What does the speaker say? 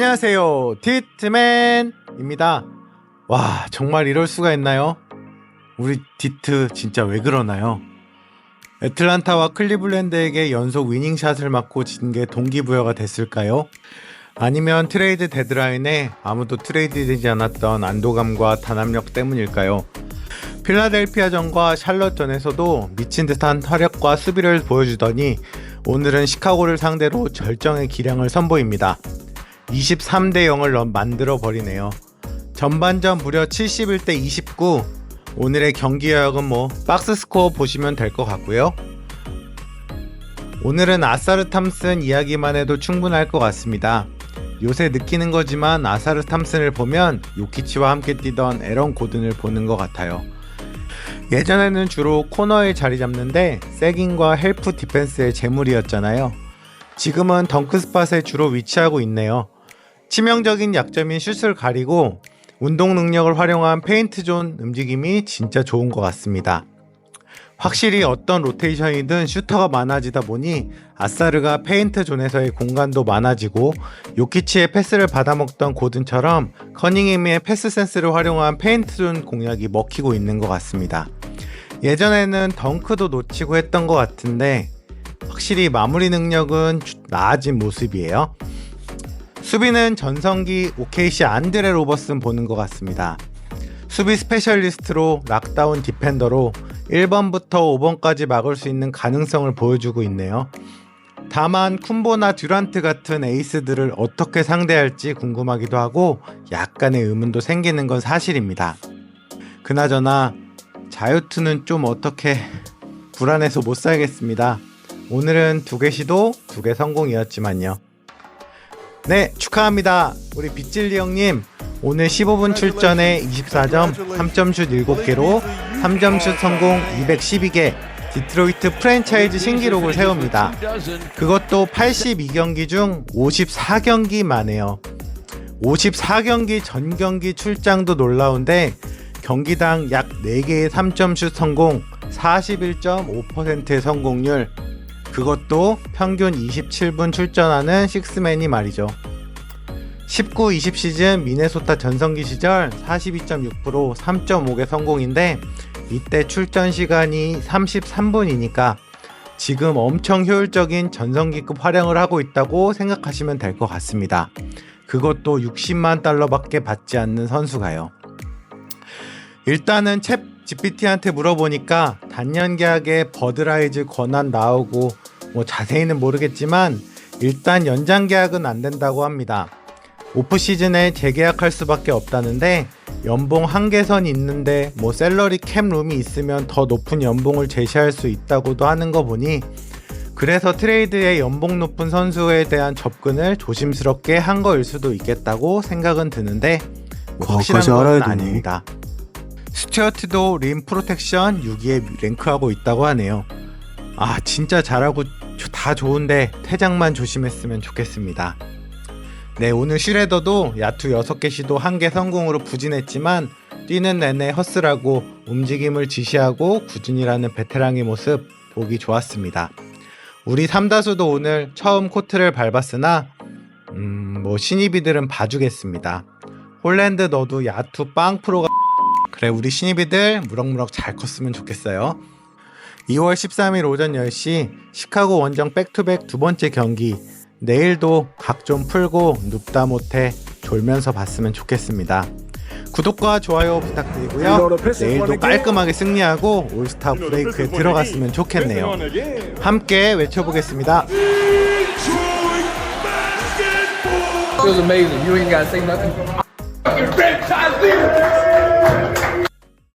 안녕하세요. 디트맨입니다. 와, 정말 이럴 수가 있나요? 우리 디트 진짜 왜 그러나요? 애틀란타와 클리블랜드에게 연속 위닝샷을 맞고 진 게 동기부여가 됐을까요? 아니면 트레이드 데드라인에 아무도 트레이드되지 않았던 안도감과 단합력 때문일까요? 필라델피아전과 샬럿전에서도 미친 듯한 화력과 수비를 보여주더니 오늘은 시카고를 상대로 절정의 기량을 선보입니다. 23대 0을 만들어 버리네요. 전반전 무려 71대 29. 오늘의 경기 요약은 뭐 박스 스코어 보시면 될 것 같고요. 오늘은 아사르 탐슨 이야기만 해도 충분할 것 같습니다. 요새 느끼는 거지만 아사르 탐슨을 보면 요키치와 함께 뛰던 에런 고든을 보는 것 같아요. 예전에는 주로 코너에 자리 잡는데 세깅과 헬프 디펜스의 재물이었잖아요. 지금은 덩크 스팟에 주로 위치하고 있네요. 치명적인 약점인 슛을 가리고 운동 능력을 활용한 페인트 존 움직임이 진짜 좋은 것 같습니다. 확실히 어떤 로테이션이든 슈터가 많아지다 보니 아사르가 페인트 존에서의 공간도 많아지고 요키치의 패스를 받아먹던 고든처럼 커닝햄의 패스 센스를 활용한 페인트 존 공략이 먹히고 있는 것 같습니다. 예전에는 덩크도 놓치고 했던 것 같은데 확실히 마무리 능력은 나아진 모습이에요. 수비는 전성기 OKC 안드레 로버슨 보는 것 같습니다. 수비 스페셜리스트로 락다운 디펜더로 1번부터 5번까지 막을 수 있는 가능성을 보여주고 있네요. 다만 쿤보나 듀란트 같은 에이스들을 어떻게 상대할지 궁금하기도 하고 약간의 의문도 생기는 건 사실입니다. 그나저나 자유투는 좀 어떻게 불안해서 못 살겠습니다. 오늘은 두 개 시도 두 개 성공이었지만요. 네, 축하합니다. 우리 빗질리 형님. 오늘 15분 출전에 24점, 3점 슛 7개로 3점 슛 성공 212개, 디트로이트 프랜차이즈 신기록을 세웁니다. 그것도 82경기 중 54경기 만에요. 54경기 전 경기 출장도 놀라운데 경기당 약 4개의 3점 슛 성공, 41.5%의 성공률, 그것도 평균 27분 출전하는 식스맨이 말이죠. 19-20 시즌 미네소타 전성기 시절 42.6% 3.5개 성공인데 이때 출전 시간이 33분이니까 지금 엄청 효율적인 전성기급 활용을 하고 있다고 생각하시면 될 것 같습니다. 그것도 60만 달러밖에 받지 않는 선수가요. 일단은 챗 GPT한테 물어보니까 단년 계약에 버드라이즈 권한 나오고 뭐 자세히는 모르겠지만 일단 연장 계약은 안 된다고 합니다. 오프 시즌에 재계약할 수밖에 없다는데 연봉 한계선이 있는데 뭐 셀러리 캡 룸이 있으면 더 높은 연봉을 제시할 수 있다고도 하는 거 보니 그래서 트레이드에 연봉 높은 선수에 대한 접근을 조심스럽게 한 거일 수도 있겠다고 생각은 드는데 뭐 확실한 그거까지 건. 아닙니다. 스튜어트도 림 프로텍션 6위에 랭크하고 있다고 하네요. 아 진짜 잘하고 조- 다 좋은데 퇴장만 조심했으면 좋겠습니다. 네 오늘 슈레더도 야투 6개 시도 1개 성공으로 부진했지만 뛰는 내내 허스라고 움직임을 지시하고 꾸준히라는 베테랑의 모습 보기 좋았습니다. 우리 삼다수도 오늘 처음 코트를 밟았으나 음, 뭐 신입이들은 봐주겠습니다. 홀랜드 너도 야투 빵 프로가 그래 우리 신입이들 무럭무럭 잘 컸으면 좋겠어요. 2월 13일 오전 10시 시카고 원정 백투백 두 번째 경기 내일도 각 좀 풀고 눕다 못해 졸면서 봤으면 좋겠습니다. 구독과 좋아요 부탁드리고요. 내일도 깔끔하게 승리하고 올스타 브레이크에 들어갔으면 좋겠네요. 함께 외쳐보겠습니다. Feels amazing. You ain't gotta say nothing.